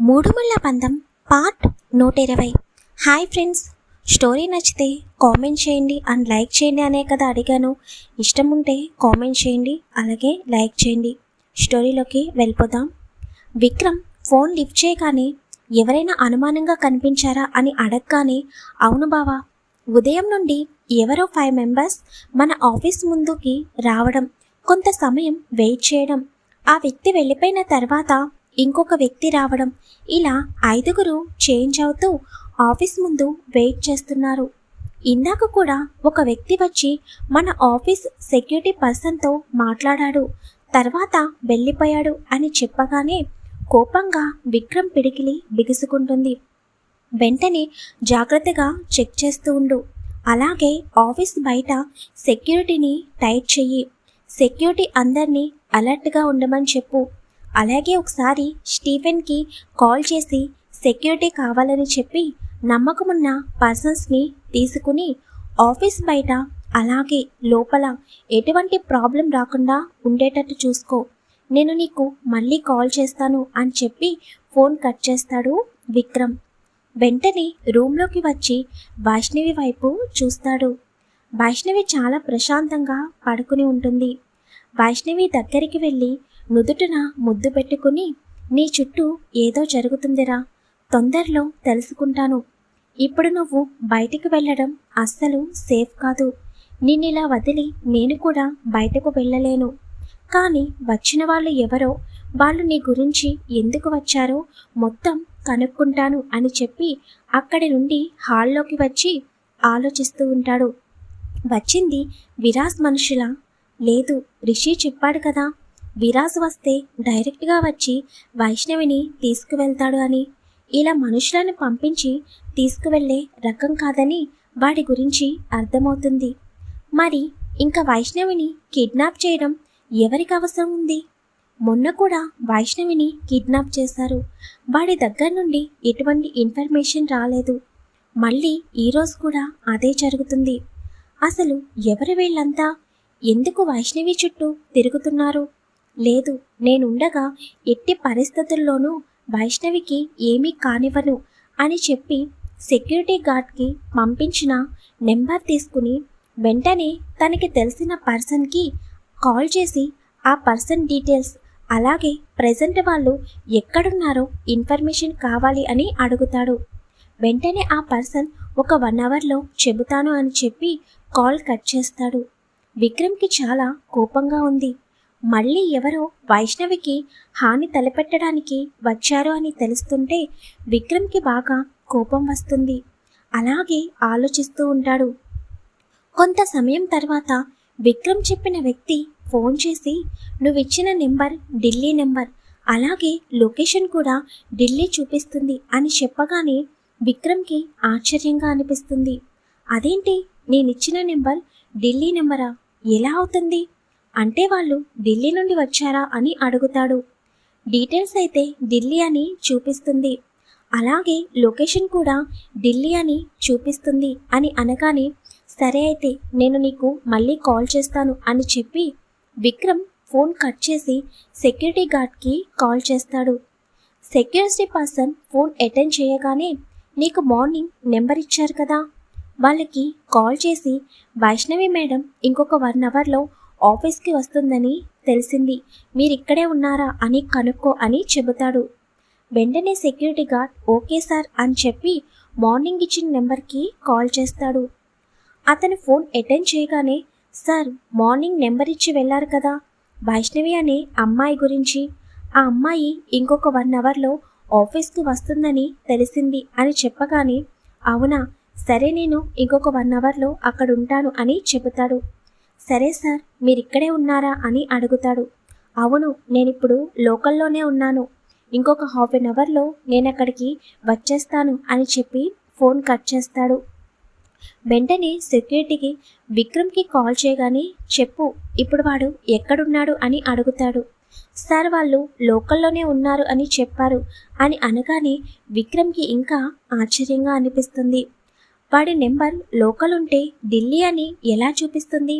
మూడుముళ్ళ పందం part నూట ఇరవై hi friends. Story నచ్చితే కామెంట్ చేయండి అండ్ లైక్ చేయండి అనే కదా అడిగాను. ఇష్టం ఉంటే కామెంట్ చేయండి అలాగే లైక్ చేయండి. స్టోరీలోకి వెళ్ళిపోదాం. విక్రమ్ ఫోన్ లిఫ్ట్ చేయగానే ఎవరైనా అనుమానంగా కనిపించారా? అని అడగగానే అవును బావా. ఉదయం నుండి ఎవరో ఫైవ్ మెంబర్స్ మన ఆఫీస్ ముందుకి రావడం కొంత సమయం వెయిట్ చేయడం. ఆ వ్యక్తి వెళ్ళిపోయిన తర్వాత ఇంకొక వ్యక్తి రావడం. ఇలా ఐదుగురు చేంజ్ అవుతూ ఆఫీస్ ముందు వెయిట్ చేస్తున్నారు. ఇందాక కూడా ఒక వ్యక్తి వచ్చి మన ఆఫీస్ సెక్యూరిటీ పర్సన్తో మాట్లాడాడు. తర్వాత వెళ్ళిపోయాడు అని చెప్పగానే కోపంగా విక్రమ్ పిడికిలి బిగుసుకుంటుంది. వెంటనే జాగ్రత్తగా చెక్ చేస్తూ ఉండు. అలాగే ఆఫీస్ బయట సెక్యూరిటీని టైట్ చెయ్యి. సెక్యూరిటీ అందరినీ అలర్ట్గా ఉండమని చెప్పు. అలాగే ఒకసారి స్టీఫెన్కి కాల్ చేసి సెక్యూరిటీ కావాలని చెప్పి నమ్మకమున్న పర్సన్స్ని తీసుకుని ఆఫీస్ బయట అలాగే లోపల ఎటువంటి ప్రాబ్లం రాకుండా ఉండేటట్టు చూసుకో. నేను నీకు మళ్ళీ కాల్ చేస్తాను అని చెప్పి ఫోన్ కట్ చేస్తాడు విక్రమ్. వెంటనే రూమ్లోకి వచ్చి వైష్ణవి వైపు చూస్తాడు. వైష్ణవి చాలా ప్రశాంతంగా పడుకుని ఉంటుంది. వైష్ణవి దగ్గరికి వెళ్ళి నుదుటన ముద్దు పెట్టుకుని నీ చుట్టూ ఏదో జరుగుతుందిరా. తొందరలో తెలుసుకుంటాను. ఇప్పుడు నువ్వు బయటికి వెళ్ళడం అస్సలు సేఫ్ కాదు. నిన్నిలా వదిలి నేను కూడా బయటకు వెళ్ళలేను. కానీ వచ్చిన వాళ్ళు ఎవరో వాళ్ళు నీ గురించి ఎందుకు వచ్చారో మొత్తం కనుక్కుంటాను అని చెప్పి అక్కడి నుండి హాల్లోకి వచ్చి ఆలోచిస్తూ ఉంటాడు. వచ్చింది విరాస్ మనుషుల? లేదు రిషి చెప్పాడు కదా. విరాజ్ వస్తే డైరెక్ట్గా వచ్చి వైష్ణవిని తీసుకువెళ్తాడు అని. ఇలా మనుషులను పంపించి తీసుకువెళ్ళే రకం కాదని వాడి గురించి అర్థమవుతుంది. మరి ఇంకా వైష్ణవిని కిడ్నాప్ చేయడం ఎవరికి అవసరం ఉంది? మొన్న కూడా వైష్ణవిని కిడ్నాప్ చేశారు. వాడి దగ్గర నుండి ఎటువంటి ఇన్ఫర్మేషన్ రాలేదు. మళ్ళీ ఈరోజు కూడా అదే జరుగుతుంది. అసలు ఎవరు వీళ్ళంతా? ఎందుకు వైష్ణవి చుట్టూ తిరుగుతున్నారు? లేదు నేనుండగా ఎట్టి పరిస్థితుల్లోనూ వైష్ణవికి ఏమీ కానివ్వను అని చెప్పి సెక్యూరిటీ గార్డ్కి పంపించిన నెంబర్ తీసుకుని వెంటనే తనకి తెలిసిన పర్సన్కి కాల్ చేసి ఆ పర్సన్ డీటెయిల్స్ అలాగే ప్రజెంట్ వాళ్ళు ఎక్కడున్నారో ఇన్ఫర్మేషన్ కావాలి అని అడుగుతాడు. వెంటనే ఆ పర్సన్ ఒక వన్ అవర్లో చెబుతాను అని చెప్పి కాల్ కట్ చేస్తాడు. విక్రమ్కి చాలా కోపంగా ఉంది. మళ్ళీ ఎవరో వైష్ణవికి హాని తలపెట్టడానికి వచ్చారు అని తెలుస్తుంటే విక్రమ్కి బాగా కోపం వస్తుంది. అలాగే ఆలోచిస్తూ ఉంటాడు. కొంత సమయం తర్వాత విక్రమ్ చెప్పిన వ్యక్తి ఫోన్ చేసి నువ్విచ్చిన నెంబర్ ఢిల్లీ నెంబర్. అలాగే లొకేషన్ కూడా ఢిల్లీ చూపిస్తుంది అని చెప్పగానే విక్రమ్కి ఆశ్చర్యంగా అనిపిస్తుంది. అదేంటి? నేనిచ్చిన నెంబర్ ఢిల్లీ నెంబరా? ఎలా అవుతుంది? అంటే వాళ్ళు ఢిల్లీ నుండి వచ్చారా అని అడుగుతాడు. డీటెయిల్స్ అయితే ఢిల్లీ అని చూపిస్తుంది. అలాగే లొకేషన్ కూడా ఢిల్లీ అని చూపిస్తుంది అని అనగానే సరే అయితే నేను నీకు మళ్ళీ కాల్ చేస్తాను అని చెప్పి విక్రమ్ ఫోన్ కట్ చేసి సెక్యూరిటీ గార్డ్కి కాల్ చేస్తాడు. సెక్యూరిటీ పర్సన్ ఫోన్ అటెండ్ చేయగానే నీకు మార్నింగ్ నెంబర్ ఇచ్చారు కదా? వాళ్ళకి కాల్ చేసి వైష్ణవి మేడం ఇంకొక వన్ అవర్లో ఆఫీస్కి వస్తుందని తెలిసింది. మీరిక్కడే ఉన్నారా అని కనుక్కో అని చెబుతాడు. వెంటనే సెక్యూరిటీ గార్డ్ ఓకే సార్ అని చెప్పి మార్నింగ్ ఇచ్చిన నెంబర్కి కాల్ చేస్తాడు. అతను ఫోన్ అటెండ్ చేయగానే సార్ మార్నింగ్ నెంబర్ ఇచ్చి వెళ్ళారు కదా. వైష్ణవి అనే అమ్మాయి గురించి. ఆ అమ్మాయి ఇంకొక వన్ అవర్లో ఆఫీస్కి వస్తుందని తెలిసింది అని చెప్పగానే అవునా సరే నేను ఇంకొక వన్ అవర్లో అక్కడ ఉంటాను అని చెబుతాడు. సరే సార్ మీరిక్కడే ఉన్నారా అని అడుగుతాడు. అవును నేనిప్పుడు లోకల్లోనే ఉన్నాను. ఇంకొక హాఫ్ అన్ అవర్లో నేను అక్కడికి వచ్చేస్తాను అని చెప్పి ఫోన్ కట్ చేస్తాడు. వెంటనే సెక్యూరిటీకి విక్రమ్కి కాల్ చేయగానే చెప్పు ఇప్పుడు వాడు ఎక్కడున్నాడు అని అడుగుతాడు. సార్ వాళ్ళు లోకల్లోనే ఉన్నారు అని చెప్పారు అని అనగానే విక్రమ్కి ఇంకా ఆశ్చర్యంగా అనిపిస్తుంది. వాడి నెంబర్ లోకల్ ఉంటే ఢిల్లీ అని ఎలా చూపిస్తుంది?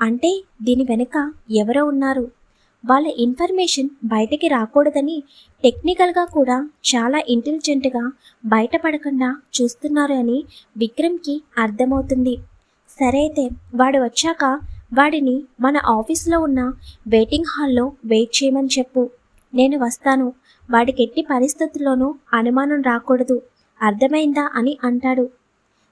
అంటే దీని వెనుక ఎవరో ఉన్నారు. వాళ్ళ ఇన్ఫర్మేషన్ బయటకి రాకూడదని టెక్నికల్గా కూడా చాలా ఇంటెలిజెంట్గా బయటపడకుండా చూస్తున్నారు అని విక్రమ్కి అర్థమవుతుంది. సరే అయితే వాడు వచ్చాక వాడిని మన ఆఫీస్లో ఉన్న వెయిటింగ్ హాల్లో వెయిట్ చేయమని చెప్పు. నేను వస్తాను. వాడికి ఎట్టి పరిస్థితుల్లోనూ అనుమానం రాకూడదు. అర్థమైందా అని అంటాడు.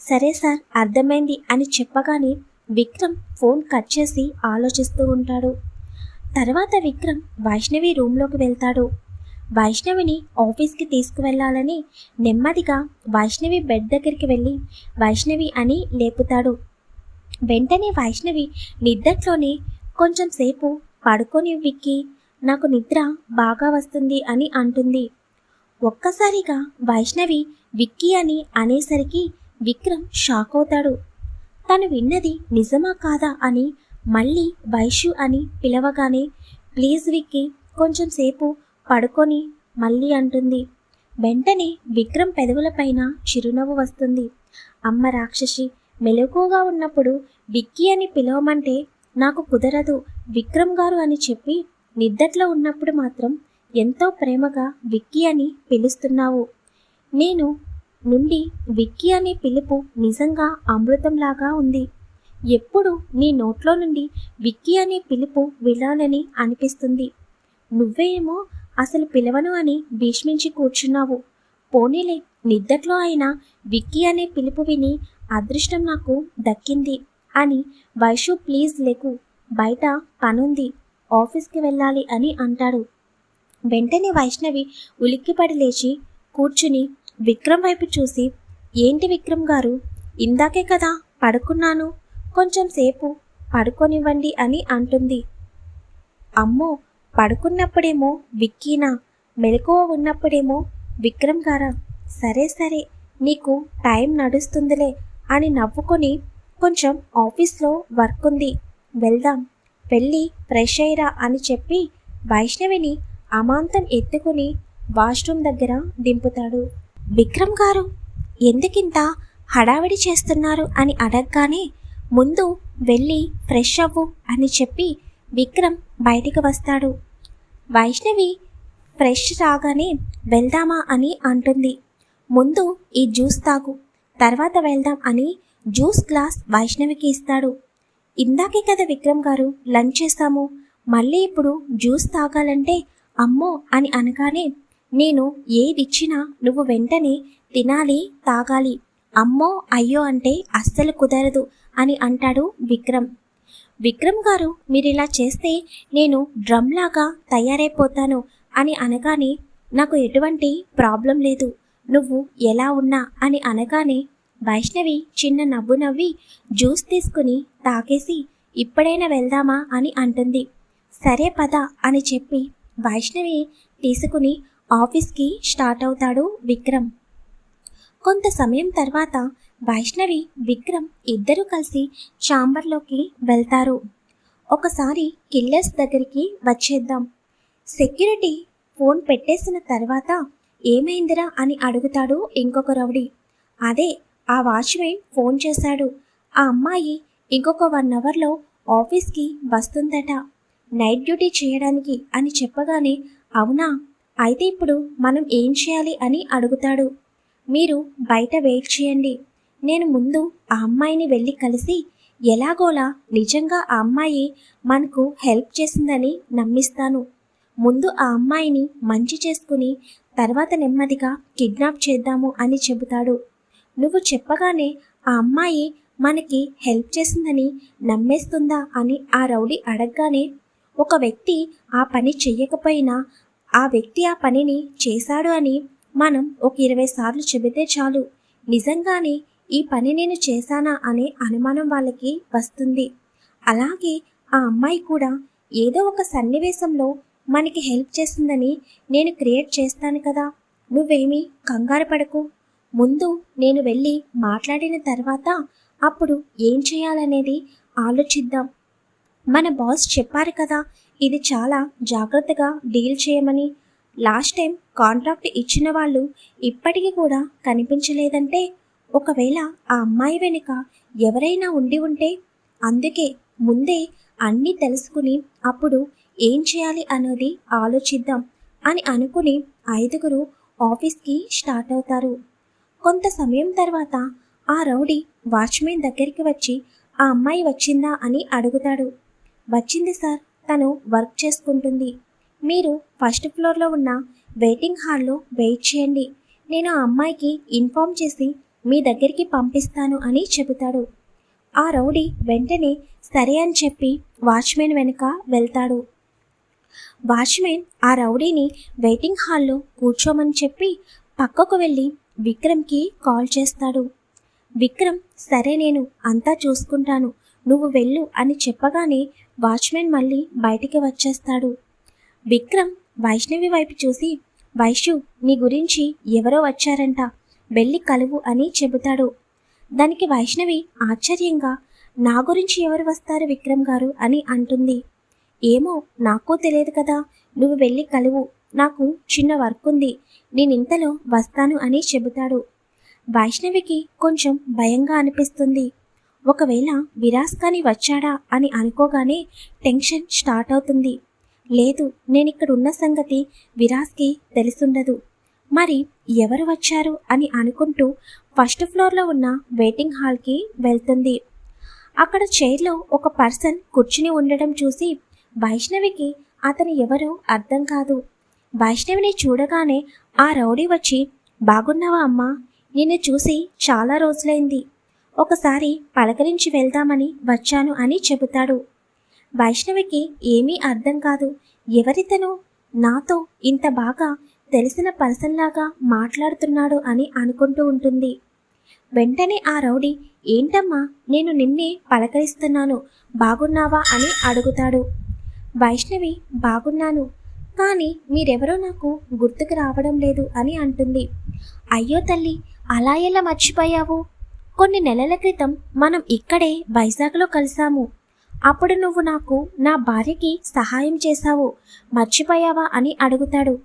సరే సార్ అర్థమైంది అని చెప్పగానే విక్రమ్ ఫోన్ కట్ చేసి ఆలోచిస్తూ ఉంటాడు. తర్వాత విక్రమ్ వైష్ణవి రూమ్లోకి వెళ్తాడు. వైష్ణవిని ఆఫీస్కి తీసుకువెళ్ళాలని నెమ్మదిగా వైష్ణవి బెడ్ దగ్గరికి వెళ్ళి వైష్ణవి అని లేపుతాడు. వెంటనే వైష్ణవి నిద్దట్లోనే కొంచెం సేపు పడుకొని విక్కి నాకు నిద్ర బాగా వస్తుంది అని అంటుంది. ఒక్కసారిగా వైష్ణవి విక్కీ అని అనేసరికి విక్రమ్ షాక్ అవుతాడు. తను విన్నది నిజమా కాదా అని మళ్ళీ వైషు అని పిలవగానే ప్లీజ్ విక్కీ కొంచెం సేపు పడుకొని మళ్ళీ అంటుంది. వెంటనే విక్రమ్ పెదవులపైన చిరునవ్వు వస్తుంది. అమ్మ రాక్షసి మెలకుగా ఉన్నప్పుడు విక్కీ అని పిలవమంటే నాకు కుదరదు విక్రమ్ గారు అని చెప్పి నిద్దట్లో ఉన్నప్పుడు మాత్రం ఎంతో ప్రేమగా విక్కీ అని పిలుస్తున్నావు. నేను నుండి విక్కీ అనే పిలుపు నిజంగా అమృతంలాగా ఉంది. ఎప్పుడు నీ నోట్లో నుండి విక్కీ అనే పిలుపు వినాలని అనిపిస్తుంది. నువ్వేమో అసలు పిలవను అని భీష్మించి కూర్చున్నావు. పోనీలే నిద్దట్లో అయినా విక్కీ అనే పిలుపు విని అదృష్టం నాకు దక్కింది అని వైషు ప్లీజ్ లేకు. బయట పనుంది ఆఫీస్కి వెళ్ళాలి అని అంటాడు. వెంటనే వైష్ణవి ఉలిక్కిపడి లేచి కూర్చుని విక్రమ్ వైపు చూసి ఏంటి విక్రమ్ గారు? ఇందాకే కదా పడుకున్నాను. కొంచెం సేపు పడుకొనివ్వండి అని అంటుంది. అమ్మో పడుకున్నప్పుడేమో విక్కీనా? మెలకువ ఉన్నప్పుడేమో విక్రమ్ గారా? సరే సరే నీకు టైం నడుస్తుందిలే అని నవ్వుకొని కొంచెం ఆఫీస్లో వర్క్ ఉంది. వెళ్దాం వెళ్ళి ఫ్రెష్ అయ్యిరా అని చెప్పి వైష్ణవిని అమాంతం ఎత్తుకుని వాష్రూమ్ దగ్గర దింపుతాడు. విక్రమ్ గారు ఎందుకింత హడావిడి చేస్తున్నారు అని అడగగానే ముందు వెళ్ళి ఫ్రెష్ అవ్వు అని చెప్పి విక్రమ్ బయటికి వస్తాడు. వైష్ణవి ఫ్రెష్ రాగానే వెళ్దామా అని అంటుంది. ముందు ఈ జ్యూస్ తాగు తర్వాత వెళ్దాం అని జ్యూస్ గ్లాస్ వైష్ణవికి ఇస్తాడు. ఇందాకే కదా విక్రమ్ గారు లంచ్ చేస్తాము మళ్ళీ ఇప్పుడు జ్యూస్ తాగాలంటే అమ్మో అని అనగానే నేను ఏదిచ్చినా నువ్వు వెంటనే తినాలి తాగాలి. అమ్మో అయ్యో అంటే అస్సలు కుదరదు అని అంటాడు విక్రమ్. విక్రమ్ గారు మీరు ఇలా చేస్తే నేను డ్రమ్ లాగా తయారైపోతాను అని అనగానే నాకు ఎటువంటి ప్రాబ్లం లేదు. నువ్వు ఎలా ఉన్నా అని అనగానే వైష్ణవి చిన్న నవ్వు నవ్వి జ్యూస్ తీసుకుని తాగేసి ఇప్పుడైనా వెళ్దామా అని అంటుంది. సరే పద అని చెప్పి వైష్ణవి తీసుకుని ఆఫీస్కి స్టార్ట్ అవుతాడు విక్రమ్. కొంత సమయం తర్వాత వైష్ణవి విక్రమ్ ఇద్దరూ కలిసి చాంబర్లోకి వెళ్తారు. ఒకసారి కిల్లర్స్ దగ్గరికి వచ్చేద్దాం. సెక్యూరిటీ ఫోన్ పెట్టేసిన తర్వాత ఏమైందిరా అని అడుగుతాడు ఇంకొక రౌడీ. అదే ఆ వాచ్మెన్ ఫోన్ చేశాడు. ఆ అమ్మాయి ఇంకొక వన్ అవర్లో ఆఫీస్కి వస్తుందట. నైట్ డ్యూటీ చేయడానికి అని చెప్పగానే అవునా? అయితే ఇప్పుడు మనం ఏం చేయాలి అని అడుగుతాడు. మీరు బయట వెయిట్ చేయండి. నేను ముందు ఆ అమ్మాయిని వెళ్ళి కలిసి ఎలాగోలా నిజంగా ఆ అమ్మాయి మనకు హెల్ప్ చేసిందని నమ్మిస్తాను. ముందు ఆ అమ్మాయిని మంచి చేసుకుని తర్వాత నెమ్మదిగా కిడ్నాప్ చేద్దాము అని చెబుతాడు. నువ్వు చెప్పగానే ఆ అమ్మాయి మనకి హెల్ప్ చేసిందని నమ్మేస్తుందా అని ఆ రౌడీ అడగగానే ఒక వ్యక్తి ఆ పని చెయ్యకపోయినా ఆ వ్యక్తి ఆ పనిని చేశాడు అని మనం ఒక ఇరవై సార్లు చెబితే చాలు. నిజంగానే ఈ పని నేను చేశానా అనే అనుమానం వాళ్ళకి వస్తుంది. అలాగే ఆ అమ్మాయి కూడా ఏదో ఒక సన్నివేశంలో మనకి హెల్ప్ చేస్తుందని నేను క్రియేట్ చేస్తాను కదా. నువ్వేమీ కంగారు పడకు. ముందు నేను వెళ్ళి మాట్లాడిన తర్వాత అప్పుడు ఏం చేయాలనేది ఆలోచిద్దాం. మన బాస్ చెప్పారు కదా ఇది చాలా జాగ్రత్తగా డీల్ చేయమని. లాస్ట్ టైం కాంట్రాక్ట్ ఇచ్చిన వాళ్ళు ఇప్పటికీ కూడా కనిపించలేదంటే ఒకవేళ ఆ అమ్మాయి వెనుక ఎవరైనా ఉండి ఉంటే అందుకే ముందే అన్నీ తెలుసుకుని అప్పుడు ఏం చేయాలి అనేది ఆలోచిద్దాం అని అనుకుని ఐదుగురు ఆఫీస్కి స్టార్ట్ అవుతారు. కొంత సమయం తర్వాత ఆ రౌడీ వాచ్మెన్ దగ్గరికి వచ్చి ఆ అమ్మాయి వచ్చిందా? అని అడుగుతాడు. వచ్చింది సార్. తను వర్క్ చేసుకుంటుంది. మీరు ఫస్ట్ ఫ్లోర్లో ఉన్న వెయిటింగ్ హాల్లో వెయిట్ చేయండి. నేను ఆ అమ్మాయికి ఇన్ఫామ్ చేసి మీ దగ్గరికి పంపిస్తాను అని చెబుతాడు. ఆ రౌడీ వెంటనే సరే అని చెప్పి వాచ్మెన్ వెనుక వెళ్తాడు. వాచ్మెన్ ఆ రౌడీని వెయిటింగ్ హాల్లో కూర్చోమని చెప్పి పక్కకు వెళ్ళి విక్రమ్కి కాల్ చేస్తాడు. విక్రమ్ సరే నేను అంతా చూసుకుంటాను. నువ్వు వెళ్ళు అని చెప్పగానే వాచ్మెన్ మళ్ళీ బయటికి వచ్చేస్తాడు. విక్రమ్ వైష్ణవి వైపు చూసి వైషు నీ గురించి ఎవరో వచ్చారంట. వెళ్ళి కలువు అని చెబుతాడు. దానికి వైష్ణవి ఆశ్చర్యంగా నా గురించి ఎవరు వస్తారు విక్రమ్ గారు? అని అంటుంది. ఏమో నాకు తెలియదు కదా. నువ్వు వెళ్ళి కలువు. నాకు చిన్న వర్క్ ఉంది నేనింతలో వస్తాను అని చెబుతాడు. వైష్ణవికి కొంచెం భయంగా అనిపిస్తుంది. ఒకవేళ విరాస్ కానీ వచ్చాడా అని అనుకోగానే టెన్షన్ స్టార్ట్ అవుతుంది. లేదు నేనిక్కడ ఉన్న సంగతి విరాస్కి తెలుసుండదు. మరి ఎవరు వచ్చారు అని అనుకుంటూ ఫస్ట్ ఫ్లోర్లో ఉన్న వెయిటింగ్ హాల్కి వెళ్తుంది. అక్కడ చైర్లో ఒక పర్సన్ కూర్చుని ఉండడం చూసి వైష్ణవికి అతను ఎవరో అర్థం కాదు. వైష్ణవిని చూడగానే ఆ రౌడీ వచ్చి బాగున్నావా అమ్మా? నిన్ను చూసి చాలా రోజులైంది. ఒకసారి పలకరించి వెళ్దామని వచ్చాను అని చెబుతాడు. వైష్ణవికి ఏమీ అర్థం కాదు. ఎవరితను? నాతో ఇంత బాగా తెలిసిన పర్సన్లాగా మాట్లాడుతున్నాడు అని అనుకుంటూ ఉంటుంది. వెంటనే ఆ రౌడీ ఏంటమ్మా నేను నిన్నే పలకరిస్తున్నాను బాగున్నావా? అని అడుగుతాడు. వైష్ణవి బాగున్నాను కానీ మీరెవరో నాకు గుర్తుకు రావడం లేదు అని అంటుంది. అయ్యో తల్లి అలా ఎలా మర్చిపోయావు? కొన్ని నెలల క్రితం మనం ఇక్కడే వైజాగ్లో కలిసాము అప్పుడు నువ్వు నాకు నా భార్యకి సహాయం చేశావు. మర్చిపోయావా అని అడుగుతాడు.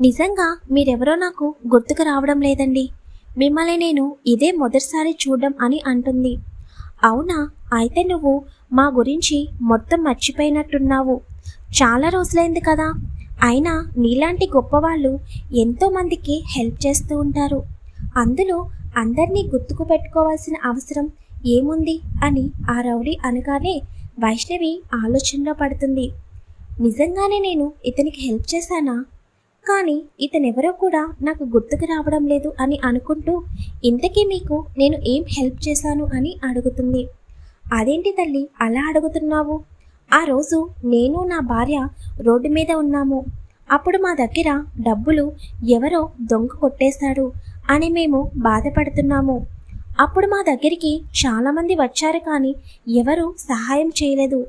నిజంగా మీరెవరో నాకు గుర్తుకు రావడం లేదండి. మిమ్మల్ని నేను ఇదే మొదటిసారి చూడడం అని అంటుంది. అవునా అయితే నువ్వు మా గురించి మొత్తం మర్చిపోయినట్టున్నావు. చాలా రోజులైంది కదా. అయినా నీలాంటి గొప్పవాళ్ళు ఎంతోమందికి హెల్ప్ చేస్తూ ఉంటారు. అందులో అందరినీ గుర్తుకు పెట్టుకోవాల్సిన అవసరం ఏముంది? అని ఆ రౌడీ అనగానే వైష్ణవి ఆలోచనలో పడుతుంది. నిజంగానే నేను ఇతనికి హెల్ప్ చేశానా? కానీ ఇతనెవరో కూడా నాకు గుర్తుకు రావడం లేదు అని అనుకుంటూ ఇంతకీ మీకు నేను ఏం హెల్ప్ చేశాను అని అడుగుతుంది. అదేంటి తల్లి అలా అడుగుతున్నావు? ఆ రోజు నేను నా భార్య రోడ్డు మీద ఉన్నాము. అప్పుడు మా దగ్గర డబ్బులు ఎవరో దొంగ కొట్టేశాడు. అని మేము బాధపడుతున్నాము. అప్పుడు మా దగ్గరికి చాలామంది వచ్చారు కానీ ఎవరు సహాయం చేయలేదు.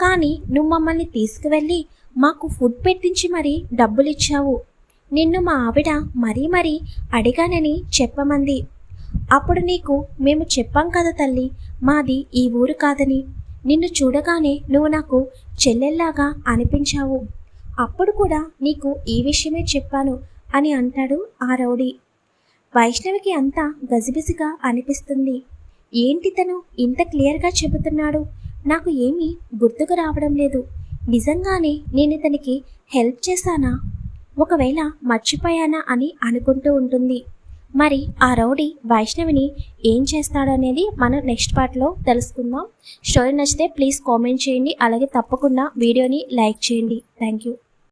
కానీ నువ్వు మమ్మల్ని తీసుకువెళ్ళి మాకు ఫుడ్ పెట్టించి మరీ డబ్బులిచ్చావు. నిన్ను మా ఆవిడ మరీ మరీ అడిగానని చెప్పమంది. అప్పుడు నీకు మేము చెప్పాం కదా తల్లి మాది ఈ ఊరు కాదని. నిన్ను చూడగానే నువ్వు నాకు చెల్లెల్లాగా అనిపించావు. అప్పుడు కూడా నీకు ఈ విషయమే చెప్పాను అని అంటాడు ఆ రౌడీ. వైష్ణవికి అంతా గజిబిజిగా అనిపిస్తుంది. ఏంటి తను ఇంత క్లియర్గా చెబుతున్నాడు? నాకు ఏమీ గుర్తుకు రావడం లేదు. నిజంగానే నేను ఇతనికి హెల్ప్ చేశానా? ఒకవేళ మర్చిపోయానా అని అనుకుంటూ ఉంటుంది. మరి ఆ రౌడీ వైష్ణవిని ఏం చేస్తాడనేది మనం నెక్స్ట్ పార్ట్లో తెలుసుకుందాం. స్టోరీ నచ్చితే ప్లీజ్ కామెంట్ చేయండి. అలాగే తప్పకుండా వీడియోని లైక్ చేయండి. Thank you